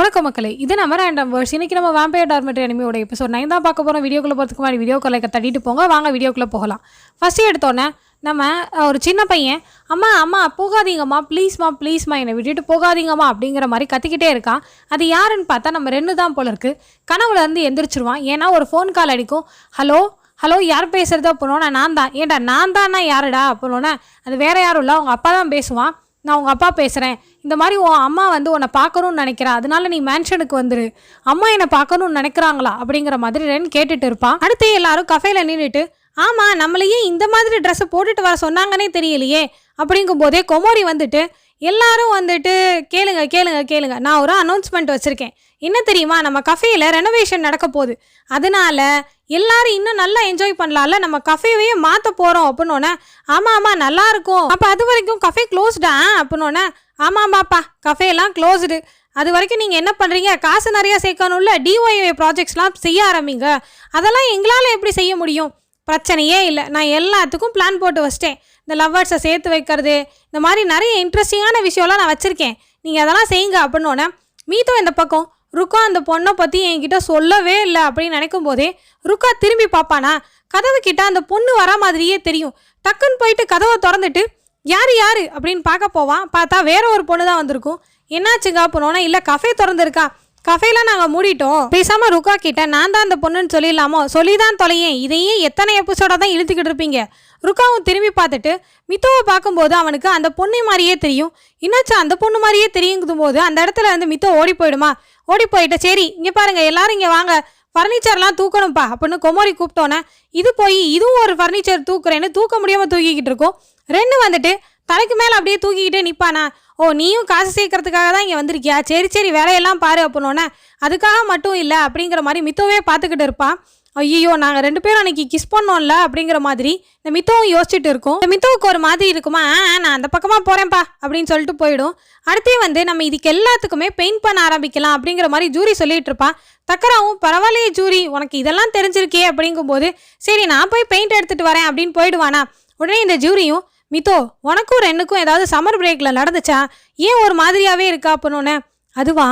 வணக்கம் மக்களே இது நம்ம ரேண்டம் வேர்ஸ் இன்னைக்கு நம்ம வேம்பையர் டார்மெட்ரி அனிமியோட எபிசோட் நைன் தான் பார்க்க போகிறோம் வீடியோக்குள்ள போகிறதுக்கு மாதிரி வீடியோ லைக்கை தட்டிட்டு போங்க. வாங்க வீடியோக்குள்ளே போகலாம். ஃபஸ்ட்டு எடுத்தோன்னே நம்ம ஒரு சின்ன பையன் அம்மா அம்மா போகாதீங்கம்மா. ப்ளீஸ்மா ப்ளீஸ்மா என்னை விட்டுட்டு போகாதீங்கம்மா. அப்படிங்கிற மாதிரி கத்திக்கிட்டே இருக்கான். அது யாருன்னு பார்த்தா நம்ம ரெண்டு தான் போல இருக்குது கனவுலேருந்து எந்திரிச்சிருவான். ஏன்னா ஒரு ஃபோன் கால் அடிக்கும். ஹலோ ஹலோ யார் பேசுகிறதோ அப்படின்னோன்னா நான் தான். ஏன்டா நான் தான்னா யாருடா? அப்படின்னோன்னே அது வேறு யாரும் இல்லை. அவங்க அப்பா தான் பேசுவான். நான் உங்கள் அப்பா பேசுகிறேன் இந்த மாதிரி உன் அம்மா வந்து உன்னை பார்க்கணும்னு நினைக்கிறா. அதனால நீ மேன்ஷனுக்கு வந்துரு. அம்மா என்னை பார்க்கணும்னு நினைக்கிறாங்களா? அப்படிங்கிற மாதிரி ரென் கேட்டுட்டு இருப்பான் அடுத்து எல்லாரும் கஃபேல நின்றுட்டு ஆமாம் நம்மளையே இந்த மாதிரி ட்ரெஸ்ஸை போட்டுட்டு வர சொன்னாங்கன்னே தெரியலையே. அப்படிங்கும் போதே கொமோரி வந்துட்டு எல்லாரும் வந்துட்டு கேளுங்க கேளுங்க கேளுங்க. நான் ஒரு அனௌன்ஸ்மெண்ட் வச்சுருக்கேன். என்ன தெரியுமா? நம்ம கஃபேயில் ரெனோவேஷன் நடக்க போகுது. அதனால எல்லாரும் இன்னும் நல்லா என்ஜாய் பண்ணலாம்ல? நம்ம கஃபேவையே மாற்ற போகிறோம் அப்படின்னோடனே ஆமாம் ஆமாம் நல்லா இருக்கும். அப்போ அது வரைக்கும் கஃபே க்ளோஸ்டா அப்படின்னோடனே ஆமாம் ஆமாப்பா. கஃபேலாம் க்ளோஸ்டு அது வரைக்கும் நீங்கள் என்ன பண்ணுறீங்க காசு நிறையா சேர்க்கணும்ல? டிஒய்ஏ ப்ராஜெக்ட்ஸ்லாம் செய்ய ஆரம்பிங்க. அதெல்லாம் எங்களால் எப்படி செய்ய முடியும்? பிரச்சனையே இல்லை. நான் எல்லாத்துக்கும் பிளான் போட்டு வச்சிட்டேன். இந்த லவ்வர்ஸை சேர்த்து வைக்கிறது இந்த மாதிரி நிறைய இன்ட்ரெஸ்டிங்கான விஷயம்லாம் நான் வச்சுருக்கேன். நீங்கள் அதெல்லாம் செய்யுங்க அப்படின்னோடனே மீத்தோ இந்த பக்கம் ருக்கா அந்த பொண்ணை பற்றி என்கிட்ட சொல்லவே இல்லை அப்படின்னு நினைக்கும் போதே ருக்கா திரும்பி பார்ப்பானா? கதவு கிட்ட அந்த பொண்ணு வர மாதிரியே தெரியும். டக்குன்னு போயிட்டு கதவை திறந்துட்டு யார் யார்? அப்படின்னு பார்க்க போவான். பார்த்தா வேற ஒரு பொண்ணு தான் வந்திருக்கும். என்னாச்சுங்க? அப்படின்னோன்னா இல்லை கஃபே திறந்துருக்கா. கஃபேலாம் நாங்கள் மூடிட்டோம். பேசாம ருக்கா கிட்ட நான் தான் அந்த பொண்ணுன்னு சொல்லிடலாமோ? சொல்லி தான் தொலையேன். இதையே எத்தனை எபிசோட தான் இழுத்துக்கிட்டு இருப்பீங்க? ருக்காவும் திரும்பி பார்த்துட்டு மித்தோவை பார்க்கும்போது அவனுக்கு அந்த பொண்ணு மாதிரியே தெரியும். என்னாச்சு? அந்த பொண்ணு மாதிரியே தெரியுங்கும் போது அந்த இடத்துல இருந்து மித்தோ ஓடி போயிடுமா? ஓடி போயிட்டு சரி இங்கே பாருங்க எல்லாரும் இங்கே வாங்க. ஃபர்னிச்சர்லாம் தூக்கணும்ப்பா அப்படின்னு கொமோரி கூப்பிட்டோன்னே இது போய் இதுவும் ஒரு ஃபர்னிச்சர் தூக்குறேன்னு தூக்க முடியாமல் தூக்கிக்கிட்டு இருக்கோம். ரெண்டு வந்துட்டு தலைக்கு மேலே அப்படியே தூக்கிக்கிட்டே நிற்பானா ஓ நீயும் காசு சேர்க்கறதுக்காக தான் இங்கே வந்திருக்கியா? சரி சரி வேலையெல்லாம் பாரு அப்படின்னோன்னே அதுக்காக மட்டும் இல்லை அப்படிங்கிற மாதிரி மித்தோவே பார்த்துக்கிட்டு இருப்பான் ஐயோ நாங்கள் ரெண்டு பேரும் அன்னைக்கு கிஸ் பண்ணோம்ல அப்படிங்கிற மாதிரி இந்த மித்தவும் யோசிச்சுட்டு இருக்கும். இந்த மித்தவுக்கு ஒரு மாதிரி இருக்குமா? ஆ நான் அந்த பக்கமாக போகிறேன்ப்பா அப்படின்னு சொல்லிட்டு போயிடும். அடுத்தே வந்து நம்ம இதுக்கு எல்லாத்துக்குமே பெயிண்ட் பண்ண ஆரம்பிக்கலாம் அப்படிங்கிற மாதிரி ஜூரி சொல்லிட்டு இருப்பான் தக்கராவும் பரவாயில்லையே ஜூரி உனக்கு இதெல்லாம் தெரிஞ்சிருக்கே அப்படிங்கும்போது சரி நான் போய் பெயிண்ட் எடுத்துகிட்டு வரேன் அப்படின்னு போயிடுவானா. உடனே இந்த ஜூரியும் மித்தோ உனக்கும் ரெண்டுக்கும் ஏதாவது சம்மர் பிரேக்கில் நடந்துச்சா? ஏன் ஒரு மாதிரியாகவே இருக்கா அப்படின்னோடனே அதுவா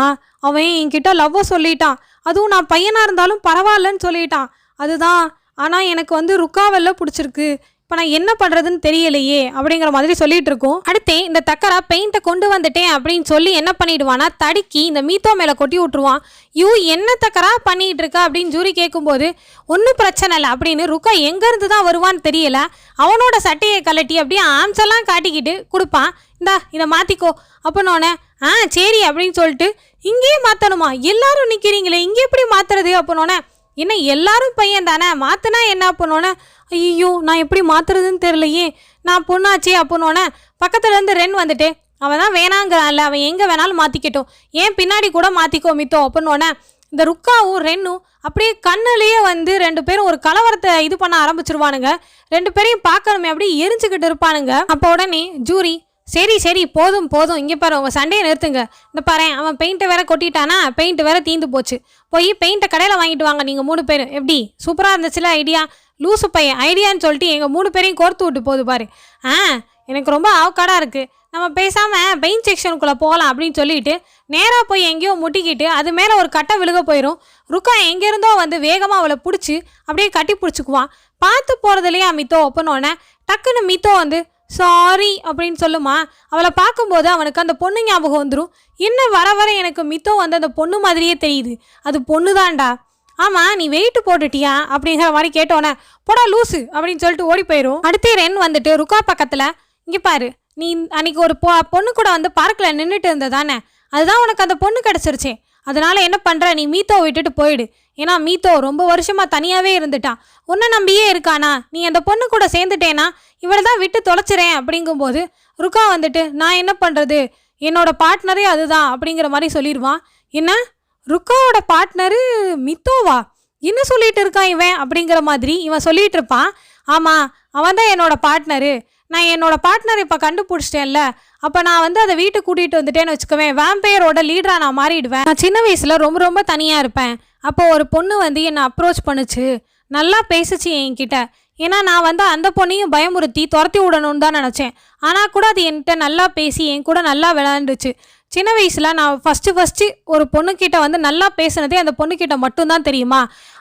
அவன் என்கிட்ட லவ்வை சொல்லிட்டான். அதுவும் நான் பையனாக இருந்தாலும் பரவாயில்லன்னு சொல்லிட்டான். அதுதான் ஆனால் எனக்கு வந்து ருக்காவெல்லாம் பிடிச்சிருக்கு. இப்போ நான் என்ன பண்ணுறதுன்னு தெரியலையே அப்படிங்கிற மாதிரி சொல்லிட்டு இருக்கோம் அடுத்தே இந்த தக்கரா பெயிண்ட்டை கொண்டு வந்துட்டேன் அப்படின்னு சொல்லி என்ன பண்ணிடுவானா தடுக்கி இந்த மீத்தோ மேலே கொட்டி விட்டுருவான். யூ என்ன தக்கரா பண்ணிட்டு இருக்கா அப்படின்னு ஜூரி கேட்கும்போது ஒன்றும் பிரச்சனை இல்லை அப்படின்னு ருக்கா எங்கேருந்து தான் வருவான்னு தெரியல. அவனோட சட்டையை கலட்டி அப்படியே ஆம்ஸ் எல்லாம் காட்டிக்கிட்டு கொடுப்பான். இந்தா இதை மாற்றிக்கோ அப்படின்னோடனே ஆ சரி அப்படின்னு சொல்லிட்டு இங்கேயே மாற்றணுமா எல்லாரும் நிற்கிறீங்களே இங்கே எப்படி மாற்றுறது அப்படின்னோடனே என்ன எல்லாரும் பையன் தானே? மாற்றினா என்ன அப்போனோடனே ஐயோ நான் எப்படி மாற்றுறதுன்னு தெரியலையே. நான் பொண்ணாச்சே அப்போனோடனே பக்கத்துலேருந்து ரென் வந்துட்டு அவன் தான் வேணாங்கிறான்ல அவன் எங்கே வேணாலும் மாற்றிக்கட்டும் ஏன் பின்னாடி கூட மாற்றிக்கோ மித்தோ அப்படின்னோடனே இந்த ருக்காவும் ரென்னும் அப்படியே கண்ணுலேயே வந்து ரெண்டு பேரும் ஒரு கலவரத்தை இது பண்ண ஆரம்பிச்சிருவானுங்க. ரெண்டு பேரையும் பார்க்கணுமே அப்படியே எரிஞ்சுக்கிட்டு இருப்பானுங்க. அப்போ உடனே ஜூரி சரி சரி போதும் போதும். இங்கே பாரு உங்கள் சண்டையை நிறுத்துங்க. இந்த பாரு அவன் பெயிண்ட்டை வேற கொட்டிட்டானா? பெயிண்ட் வேற தீந்து போச்சு. போய் பெயிண்ட்டை கடையில் வாங்கிட்டு வாங்க நீங்கள் மூணு பேரும் எப்படி? சூப்பராக இருந்துச்சுல ஐடியா லூசு பையன் ஐடியான்னு சொல்லிட்டு எங்கள் மூணு பேரையும் கோர்த்து விட்டு போகுது பாரு. ஆ எனக்கு ரொம்ப ஆவக்காடாக இருக்குது நம்ம பேசாமல் பெயிண்ட் செக்ஷனுக்குள்ளே போகலாம் அப்படின்னு சொல்லிட்டு நேராக போய் எங்கேயோ முட்டிக்கிட்டு அது மேலே ஒரு கட்டை விழுக போயிடும் ருக்கா எங்கேருந்தோ வந்து வேகமாக அவளை பிடிச்சி அப்படியே கட்டி பிடிச்சிக்குவான். பார்த்து போகிறதுலையா மித்தோ ஒப்பனோடனே டக்குன்னு மித்தோ வந்து சாரி அப்படின்னு சொல்லுமா? அவளை பார்க்கும்போது அவனுக்கு அந்த பொண்ணு ஞாபகம் வந்துடும் என்ன வர வர எனக்கு மித்தோ வந்து அந்த பொண்ணு மாதிரியே தெரியுது. அது பொண்ணு தான்டா ஆமாம் நீ வெயிட் போட்டுட்டியா? அப்படிங்கிற மாதிரி கேட்டோன்னே போடா லூசு அப்படின்னு சொல்லிட்டு ஓடி போயிடும் அடுத்து ரென் வந்துட்டு ருக்கா பக்கத்தில் இங்கே பாரு நீ அன்னைக்கு ஒரு பொ பொண்ணு கூட வந்து பார்க்கில் நின்றுட்டு இருந்ததானே? அதுதான் உனக்கு அந்த பொண்ணு கிடச்சிருச்சே. அதனால் என்ன பண்ணுற நீ மீத்தோ விட்டுட்டு போயிடு. ஏன்னா மீத்தோ ரொம்ப வருஷமாக தனியாகவே இருந்துட்டான் உன்னை நம்பியே இருக்கானா? நீ அந்த பொண்ணு கூட சேர்ந்துட்டேனா? இவளை தான் விட்டு தொலைச்சிறேன் அப்படிங்கும்போது ருக்கா வந்துட்டு நான் என்ன பண்ணுறது என்னோட பார்ட்னரே அதுதான் அப்படிங்கிற மாதிரி சொல்லிடுவான் என்ன? ருக்காவோட பார்ட்னரு மித்தோவா? என்ன சொல்லிட்டு இருக்கான் இவன்? அப்படிங்கிற மாதிரி இவன் சொல்லிட்டு இருப்பான். ஆமாம் அவன் தான் என்னோட பார்ட்னரு நான் என்னோட பார்ட்னர் இப்போ கண்டுபிடிச்சிட்டேன்ல. அப்போ நான் வந்து அதை வீட்டுக்கு கூட்டிகிட்டு வந்துட்டேன்னு வச்சுக்குவேன் வேம்பையரோட லீடராக நான் மாறிடுவேன். நான் சின்ன வயசில் ரொம்ப ரொம்ப தனியாக இருப்பேன். அப்போ ஒரு பொண்ணு வந்து என்னை அப்ரோச் பண்ணுச்சு. நல்லா பேசுச்சு என்கிட்ட. ஏன்னா நான் வந்து அந்த பொண்ணையும் பயமுறுத்தி துரத்தி விடணும்னு தான் நினச்சேன். ஆனால் கூட அது என்கிட்ட நல்லா பேசி என் கூட நல்லா விளையாண்டுச்சு. சின்ன வயசில் நான் ஃபஸ்ட்டு ஃபஸ்ட்டு ஒரு பொண்ணுக்கிட்ட வந்து நல்லா பேசுனதே அந்த பொண்ணுக்கிட்ட மட்டும்தான் தெரியுமா?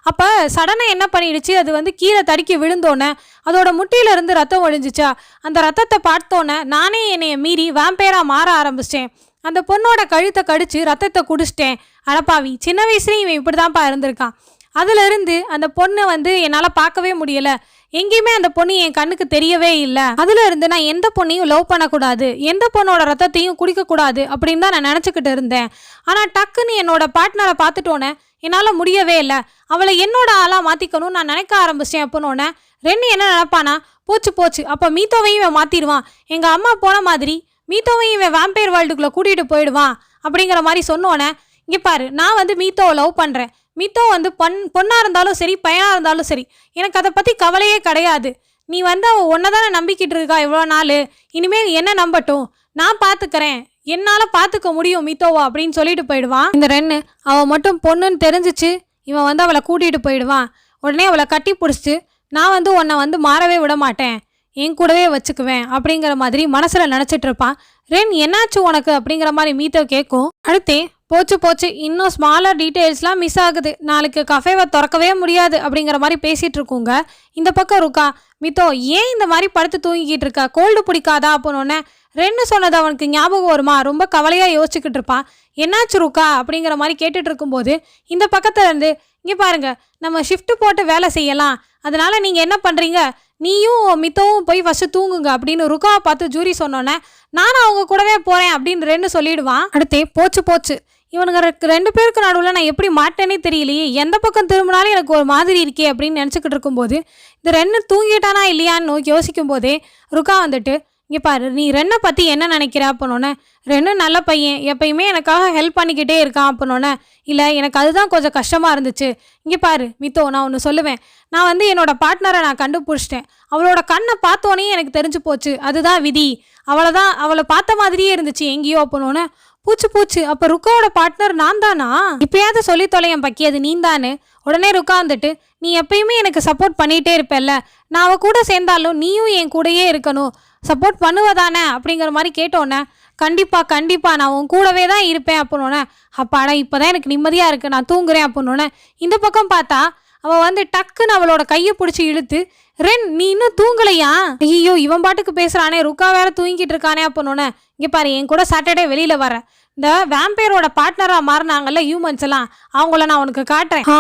அப்போ சடனாக என்ன பண்ணிடுச்சு? அது வந்து கீழே தடுக்கி விழுந்தோன்னே அதோட முட்டியிலேருந்து ரத்தம் ஒழிஞ்சிச்சா? அந்த ரத்தத்தை பார்த்தோன்னே நானே என்னைய மீறி வேம்பேராக மாற ஆரம்பிச்சிட்டேன். அந்த பொண்ணோட கழுத்தை கடிச்சு ரத்தத்தை குடிச்சிட்டேன். அடப்பாவி சின்ன வயசுலேயும் இவன் இப்படி தான்ப்பா இருந்திருக்கான். அதுலேருந்து அந்த பொண்ணை வந்து என்னால் பார்க்கவே முடியல. எங்கேயுமே அந்த பொண்ணு என் கண்ணுக்கு தெரியவே இல்லை. அதுல இருந்து நான் எந்த பொண்ணையும் லவ் பண்ணக்கூடாது. எந்த பொண்ணோட ரத்தத்தையும் குடிக்கக்கூடாது அப்படின்னு தான் நான் நினச்சிக்கிட்டு இருந்தேன். ஆனால் டக்குன்னு என்னோட பார்ட்னரை பார்த்துட்டோன்னே என்னால் முடியவே இல்லை. அவளை என்னோட ஆளாக மாற்றிக்கணும்னு நான் நினைக்க ஆரம்பிச்சிட்டேன் அப்போனோடனே ரெண்டு என்ன நினப்பானா போச்சு போச்சு. அப்போ மீத்தோவையும் இவன் மாற்றிடுவான் எங்கள் அம்மா போன மாதிரி மீத்தோவையும் இவன் வேம்பையர் வேர்ல்டுக்குள்ளே கூட்டிகிட்டு போயிடுவான். அப்படிங்கிற மாதிரி சொன்னோன்னே இங்கே பாரு நான் வந்து மீத்தோவை லவ் பண்ணுறேன் மித்தோ வந்து பொன் பொண்ணாக இருந்தாலும் சரி பையனாக இருந்தாலும் சரி எனக்கு அதை பற்றி கவலையே கிடையாது. நீ வந்து அவள் ஒன்றை தானே நம்பிக்கிட்டு இருக்கா இவ்வளோ நாள்? இனிமேல் என்ன நம்பட்டும்? நான் பார்த்துக்கிறேன் என்னால் பார்த்துக்க முடியும் மித்தோவா அப்படின்னு சொல்லிட்டு போயிடுவான் இந்த ரெண்டு அவள் மட்டும் பொண்ணுன்னு தெரிஞ்சிச்சு இவன் வந்து அவளை கூட்டிகிட்டு போயிடுவான் உடனே அவளை கட்டி பிடிச்சிட்டு நான் வந்து உன்னை வந்து மாறவே விட மாட்டேன். என் கூடவே வச்சுக்குவேன் அப்படிங்கிற மாதிரி மனசில் நினச்சிட்டு இருப்பான் ரென் என்னாச்சு உனக்கு அப்படிங்கிற மாதிரி மீத்தோ கேட்கும் அடுத்தே போச்சு போச்சு. இன்னும் ஸ்மாலர் டீட்டெயில்ஸ்லாம் மிஸ் ஆகுது. நாளைக்கு கஃபேவை திறக்கவே முடியாது அப்படிங்கிற மாதிரி பேசிகிட்டு இருக்கோங்க. இந்த பக்கம் இருக்கா? மித்தோ ஏன் இந்த மாதிரி படுத்து தூங்கிக்கிட்டு இருக்கா? கோல்டு பிடிக்காதா? அப்படின்னோடனே ரெண்டு சொன்னது அவனுக்கு ஞாபகம் வருமா? ரொம்ப கவலையாக யோசிச்சுக்கிட்டு இருப்பான் என்னாச்சு ருக்கா? அப்படிங்கிற மாதிரி கேட்டுட்டு இருக்கும்போது இந்த பக்கத்துலேருந்து இங்கே பாருங்க நம்ம ஷிஃப்ட் போட்டு வேலை செய்யலாம். அதனால் நீங்கள் என்ன பண்ணுறீங்க நீயும் மித்தவும் போய் ஃபஸ்ட்டு தூங்குங்க. அப்படின்னு ருக்காவை பார்த்து ஜூரி சொன்னோன்னே நானும் அவங்க கூடவே போகிறேன் அப்படின்னு ரெண்டு சொல்லிடுவான். அடுத்தே போச்சு போச்சு. இவனுங்க ரெண்டு பேருக்கு நடுவில் நான் எப்படி மாட்டேனே தெரியலையே. எந்த பக்கம் திரும்பினாலும் எனக்கு ஒரு மாதிரி இருக்கே அப்படின்னு நினச்சிக்கிட்டு இருக்கும்போது இந்த ரெண்டு தூங்கிட்டானா இல்லையான்னு நோக்கி யோசிக்கும் போதே ருக்கா வந்துட்டு இங்கே பாரு நீ ரென்னை பற்றி என்ன நினைக்கிற அப்படின்னோடனே ரென்னு நல்ல பையன் எப்பயுமே எனக்காக ஹெல்ப் பண்ணிக்கிட்டே இருக்கான் அப்படின்னோடனே இல்லை எனக்கு அதுதான் கொஞ்சம் கஷ்டமாக இருந்துச்சு. இங்கே பாரு மித்தோ நான் ஒன்று சொல்லுவேன். நான் வந்து என்னோட பார்ட்னரை நான் கண்டுபிடிச்சிட்டேன். அவளோட கண்ணை பார்த்தோன்னே எனக்கு தெரிஞ்சு போச்சு. அதுதான் விதி. அவளை தான் அவளை பார்த்த மாதிரியே இருந்துச்சு எங்கேயோ அப்படின்னோடனே பூச்சு பூச்சு. அப்போ ருக்காவோட பார்ட்னர் நான் தானா இப்பயாவது சொல்லி தொலையன் பக்கி அது நீ தானு உடனே ருக்கா வந்துட்டு நீ எப்பயுமே எனக்கு சப்போர்ட் பண்ணிகிட்டே இருப்பேல்ல. நான் அவ கூட சேர்ந்தாலும் நீயும் என் கூடயே இருக்கணும். சப்போர்ட் பண்ணுவதானே? அப்படிங்கிற மாதிரி கேட்டோன்னே கண்டிப்பா கண்டிப்பா. நான் உன் கூடவே தான் இருப்பேன் அப்படின்னோடனே அப்பாடா இப்போதான் எனக்கு நிம்மதியாக இருக்கு. நான் தூங்குறேன் அப்படின்னோடனே இந்த பக்கம் பார்த்தா அவள் வந்து டக்குன்னு அவளோட கையை பிடிச்சி இழுத்து ரென் நீ இன்னும் தூங்கலையா? ஐயோ இவன் பாட்டுக்கு பேசுகிறானே ருக்கா வேற தூங்கிட்டு இருக்கானே அப்பனோன்னே இங்கே பாரு என் கூட சாட்டர்டே வெளியில் வர. இந்த வேம்பையரோட பார்ட்னராக மாறினாங்கல்ல ஹியூமன்ஸ் எல்லாம் அவங்கள நான் உனக்கு காட்டுறேன். ஆ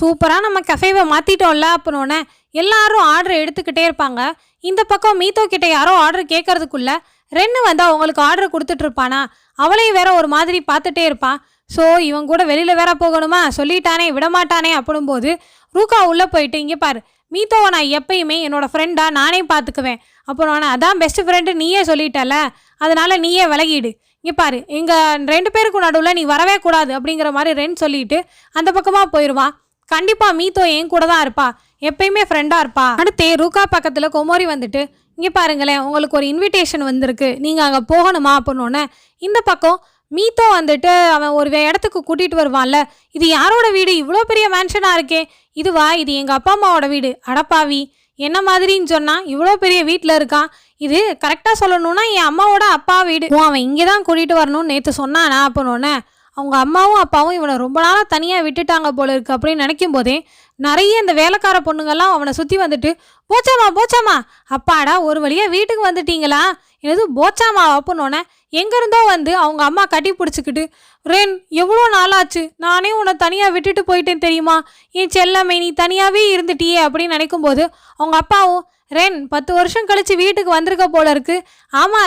சூப்பராக நம்ம கஃபேவை மாற்றிட்டோம்ல அப்பனோன்னே எல்லாரும் ஆர்டர் எடுத்துக்கிட்டே இருப்பாங்க. இந்த பக்கம் மீத்தோ கிட்ட யாரோ ஆர்டர் கேட்கறதுக்குள்ள ரென்னு வந்து அவங்களுக்கு ஆர்டர் கொடுத்துட்டு இருப்பானா? அவளையும் வேற ஒரு மாதிரி பார்த்துட்டே இருப்பான். ஸோ இவன் கூட வெளியில் வேற போகணுமா? சொல்லிட்டானே விடமாட்டானே அப்படின்போது ரூகா உள்ளே போயிட்டு இங்கே பாரு. மீத்தோவை நான் எப்பயுமே என்னோட ஃப்ரெண்டாக நானே பார்த்துக்குவேன் அப்புறம் நான் அதான் பெஸ்ட் ஃப்ரெண்டு நீயே சொல்லிட்டல. அதனால் நீயே விலகிடு. இங்கே பாரு எங்கள் ரெண்டு பேருக்கு நடுவில் நீ வரவே கூடாது அப்படிங்கிற மாதிரி ரெண்டு சொல்லிட்டு அந்த பக்கமாக போயிடுவான் கண்டிப்பாக மீத்தோ என் கூட தான் இருப்பா. எப்பயுமே ஃப்ரெண்டாக இருப்பா. அடுத்து ரூகா பக்கத்தில் கொமோரி வந்துட்டு இங்கே பாருங்களேன் உங்களுக்கு ஒரு இன்விடேஷன் வந்திருக்கு. நீங்கள் அங்கே போகணுமா? அப்படின்னோடனே இந்த பக்கம் மீத்தோ வந்துட்டு அவன் ஒரு இடத்துக்கு கூட்டிகிட்டு வருவான்ல. இது யாரோட வீடு? இவ்வளோ பெரிய மேன்ஷனாக இருக்கே. இதுவா? இது எங்கள் அப்பா அம்மாவோட வீடு. அடப்பாவி என்ன மாதிரின்னு சொன்னால் இவ்வளோ பெரிய வீட்டில் இருக்கான். இது கரெக்டாக சொல்லணும்னா என் அம்மாவோட அப்பா வீடு. ஓ அவன் இங்கே தான் கூட்டிகிட்டு வரணும்னு நேற்று சொன்னானா அப்படின்னோடனே அவங்க அம்மாவும் அப்பாவும் இவனை ரொம்ப நாளாக தனியாக விட்டுட்டாங்க போல இருக்கு அப்படின்னு நினைக்கும் போதே நிறைய இந்த வேலைக்கார பொண்ணுங்கெல்லாம் அவனை சுற்றி வந்துட்டு போச்சாமா போச்சாமா அப்பாடா ஒரு வழியாக வீட்டுக்கு வந்துட்டீங்களா? எனது போச்சாமா அப்படின்னோடனே எங்கேருந்தோ வந்து அவங்க அம்மா கட்டி பிடிச்சிக்கிட்டு ரென் எவ்வளோ நாளாச்சு? நானே உன்னை தனியாக விட்டுட்டு போயிட்டேன் தெரியுமா? என் செல்லம்மை நீ தனியாகவே இருந்துட்டியே அப்படின்னு நினைக்கும்போது அவங்க அப்பாவும் ரென் பத்து வருஷம் கழிச்சு வீட்டுக்கு வந்திருக்க போல இருக்கு.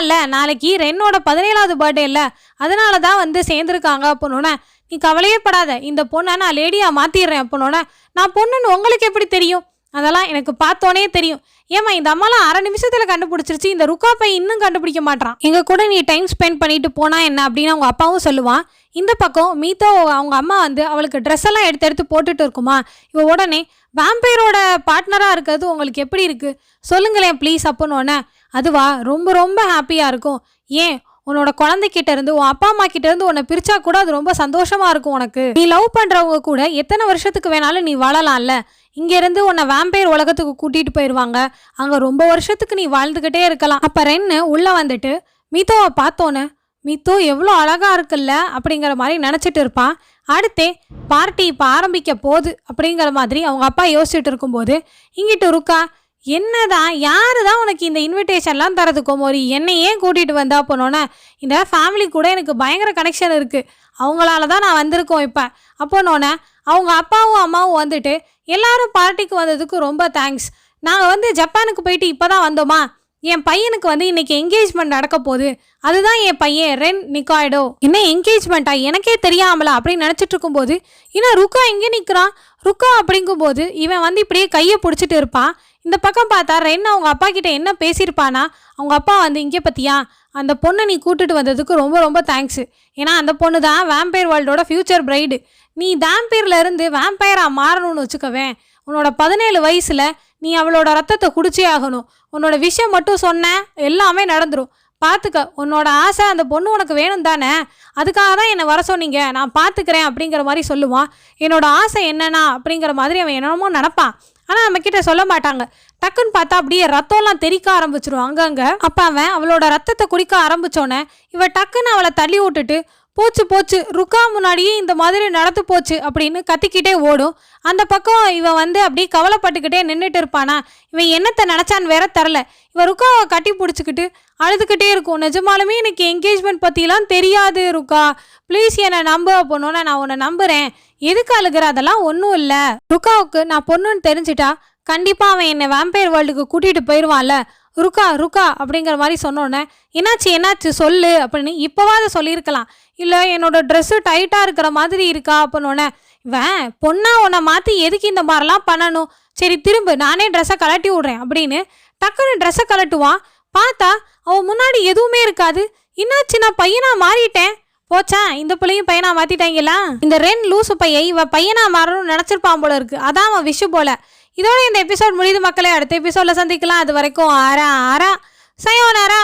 இல்லை நாளைக்கு ரென்னோட பதினேழாவது பர்த்டே இல்லை அதனால தான் வந்து சேர்ந்துருக்காங்க அப்படின்னோடனே நீ கவலையே படாத. இந்த பொண்ணை நான் லேடியாக மாற்றிடுறேன் அப்படின்னோடனே நான் பொண்ணுன்னு உங்களுக்கு எப்படி தெரியும்? அதெல்லாம் எனக்கு பார்த்தோன்னே தெரியும். ஏமா இந்த அம்மாலாம் அரை நிமிஷத்துல கண்டுபிடிச்சிருச்சு. இந்த ருக்கா பையன் இன்னும் கண்டுபிடிக்க மாட்டான் எங்க கூட நீ டைம் ஸ்பெண்ட் பண்ணிட்டு போனா என்ன அப்படின்னு அவங்க அப்பாவும் சொல்லுவான். இந்த பக்கம் மீத்தோ அவங்க அம்மா வந்து அவளுக்கு ட்ரெஸ் எல்லாம் எடுத்து எடுத்து போட்டுட்டு இருக்குமா? இவ உடனே வேம்பையரோட பார்ட்னரா இருக்கிறது உங்களுக்கு எப்படி இருக்கு? சொல்லுங்களேன் ப்ளீஸ் அப்படின்னோடனே அதுவா ரொம்ப ரொம்ப ஹாப்பியா இருக்கும். ஏன்? உன்னோட குழந்தைகிட்ட இருந்து உன் அப்பா அம்மா கிட்ட இருந்து உன்னை பிரிச்சா கூட அது ரொம்ப சந்தோஷமா இருக்கும் உனக்கு. நீ லவ் பண்றவங்க கூட எத்தனை வருஷத்துக்கு வேணாலும் நீ வாழலாம்ல? இங்கேருந்து உன்னை வேம்பையர் உலகத்துக்கு கூட்டிகிட்டு போயிடுவாங்க அங்கே ரொம்ப வருஷத்துக்கு நீ வாழ்ந்துகிட்டே இருக்கலாம். அப்போ ரென்னு உள்ளே வந்துட்டு மீத்தோவை பார்த்தோன்னே மித்தோ எவ்வளோ அழகாக இருக்குல்ல? அப்படிங்கிற மாதிரி நினச்சிட்டு இருப்பான் அடுத்தே பார்ட்டி இப்போ ஆரம்பிக்க போகுது. அப்படிங்கிற மாதிரி அவங்க அப்பா யோசிச்சுட்டு இருக்கும்போது இங்கிட்டு ருக்கா என்னதான் யாரு தான் உனக்கு இந்த இன்விடேஷன்லாம் தரது கோமோரி என்னை ஏன் கூட்டிகிட்டு வந்தா போனோன்னே இந்த ஃபேமிலி கூட எனக்கு பயங்கர கனெக்ஷன் இருக்குது அவங்களால தான் நான் வந்திருக்கோம் இப்போ. அப்போனோன்னே அவங்க அப்பாவும் அம்மாவும் வந்துட்டு எல்லாரும் பார்ட்டிக்கு வந்ததுக்கு ரொம்ப தேங்க்ஸ் நாங்கள் வந்து ஜப்பானுக்கு போயிட்டு இப்போ தான் வந்தோமா? என் பையனுக்கு வந்து இன்னைக்கு என்கேஜ்மெண்ட் நடக்க போகுது. அதுதான் என் பையன் ரென் நிக்காய்டோ. என்ன என்கேஜ்மெண்ட்டா எனக்கே தெரியாமல? அப்படின்னு நினச்சிட்டு இருக்கும்போது இன்னும் ருக்கா எங்கே நிற்கிறான் ருக்கா அப்படிங்கும்போது இவன் வந்து இப்படியே கையை பிடிச்சிட்டு இருப்பான் இந்த பக்கம் பார்த்தா ரென் அவங்க அப்பா கிட்ட என்ன பேசியிருப்பானா? அவங்க அப்பா வந்து இங்கே பற்றியா அந்த பொண்ணை நீ கூட்டுட்டு வந்ததுக்கு ரொம்ப ரொம்ப தேங்க்ஸ் ஏன்னா அந்த பொண்ணு தான் வேம்பயர் வேர்ல்டோட ஃபியூச்சர் பிரைடு நீ வேம்பயர்லேருந்து வேம்பயராக மாறணும்னு வச்சுக்கவேன். உன்னோட பதினேழு வயசுல நீ அவளோட ரத்தத்தை குடிச்சே ஆகணும். உன்னோட விஷயம் மட்டும் சொன்ன எல்லாமே நடந்துடும் பார்த்துக்க உன்னோட ஆசை அந்த பொண்ணு உனக்கு வேணும் தானே? அதுக்காக தான் என்னை வர சொன்னீங்க. நான் பார்த்துக்கிறேன் அப்படிங்கிற மாதிரி சொல்லுவான். என்னோட ஆசை என்னன்னா அப்படிங்கிற மாதிரி அவன் என்னமோ நினப்பான். ஆனால் நம்ம கிட்ட சொல்ல மாட்டாங்க. டக்குன்னு பார்த்தா அப்படியே ரத்தம்லாம் தெறிக்க ஆரம்பிச்சிடும் அங்கங்கே. அப்போ அவன் அவளோட ரத்தத்தை குடிக்க ஆரம்பித்தோன்னே இவள் டக்குன்னு அவளை தள்ளி விட்டுட்டு போச்சு போச்சு. ருக்கா முன்னாடியே இந்த மாதிரி நடந்து போச்சு அப்படின்னு கத்திக்கிட்டே ஓடும். அந்த பக்கம் இவன் வந்து அப்படியே கவலைப்பட்டுக்கிட்டே நின்றுட்டு இருப்பானா? இவன் என்னத்தை நினச்சான்னு வேற தரல. இவன் ருக்காவை கட்டி பிடிச்சிக்கிட்டு அழுதுகிட்டே இருக்கும். நிஜமாலுமே எனக்கு என்கேஜ்மெண்ட் பற்றிலாம் தெரியாது ருக்கா. ப்ளீஸ் என்னை நம்ப பொண்ணுன்னு நான் உன்னை நம்புகிறேன் எதுக்கு அழுகிற? அதெல்லாம் ஒன்றும் இல்லை. ருக்காவுக்கு நான் பொண்ணுன்னு தெரிஞ்சிட்டா கண்டிப்பாக அவன் என்னை வேம்பையர் வேர்ல்டுக்கு கூட்டிகிட்டு போயிடுவான்ல ருக்கா ருக்கா அப்படிங்கிற மாதிரி சொன்னோன்னே என்னாச்சு என்னாச்சு? சொல்லு அப்படின்னு இப்போவாது சொல்லியிருக்கலாம். இல்லை என்னோட ட்ரெஸ்ஸு டைட்டாக இருக்கிற மாதிரி இருக்கா? அப்படின்னோடனே இவன் பொண்ணா உன்னை மாற்றி எதுக்கு இந்த மாதிரிலாம் பண்ணணும்? சரி திரும்ப நானே ட்ரெஸ்ஸை கலட்டி விட்றேன் அப்படின்னு டக்குன்னு ட்ரெஸ்ஸை கலட்டுவான் பார்த்தா அவன் முன்னாடி எதுவுமே இருக்காது. என்னாச்சு நான் பையனாக மாறிட்டேன்? போச்சா இந்த பிள்ளையும் பையனா மாத்திட்டாங்களா? இந்த ரென் லூசு பையன் இவ பையனா மாறணும்னு நினைச்சிருப்பான் போல இருக்கு. அதான் அவன் விஷு போல. இதோட இந்த எபிசோட் முடியுது மக்களை. அடுத்த எபிசோட்ல சந்திக்கலாம். அது வரைக்கும் ஆறா ஆறா சயோனாரா